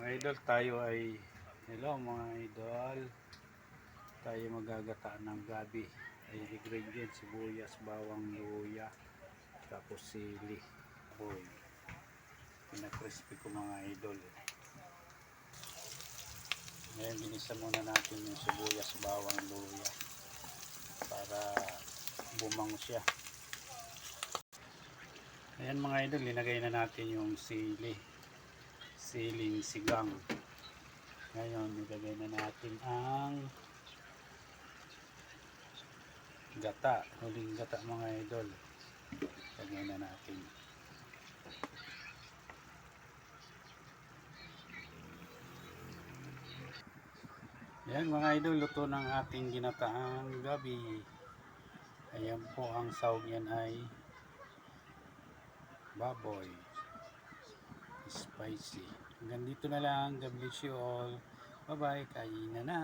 Mga idol, tayo ay hello mga idol. Tayo magagata ng gabi. Ay ingredients, sibuyas, bawang, luya, tapos sili. Boy. Pinakrispy ko mga idol. Ngayon, binisa muna natin yung sibuyas, bawang, luya para bumango siya. Ayan mga idol, linagay na natin yung sili. Siling sigang. Ngayon, nilagay na natin ang gata. Huling gata mga idol. Lagay na natin. Yan mga idol, luto ng ating ginataang gabi. Ayan po ang sahog yan ay baboy. Spicy. Hanggang dito na lang. God bless you all. Bye bye. Kain na na.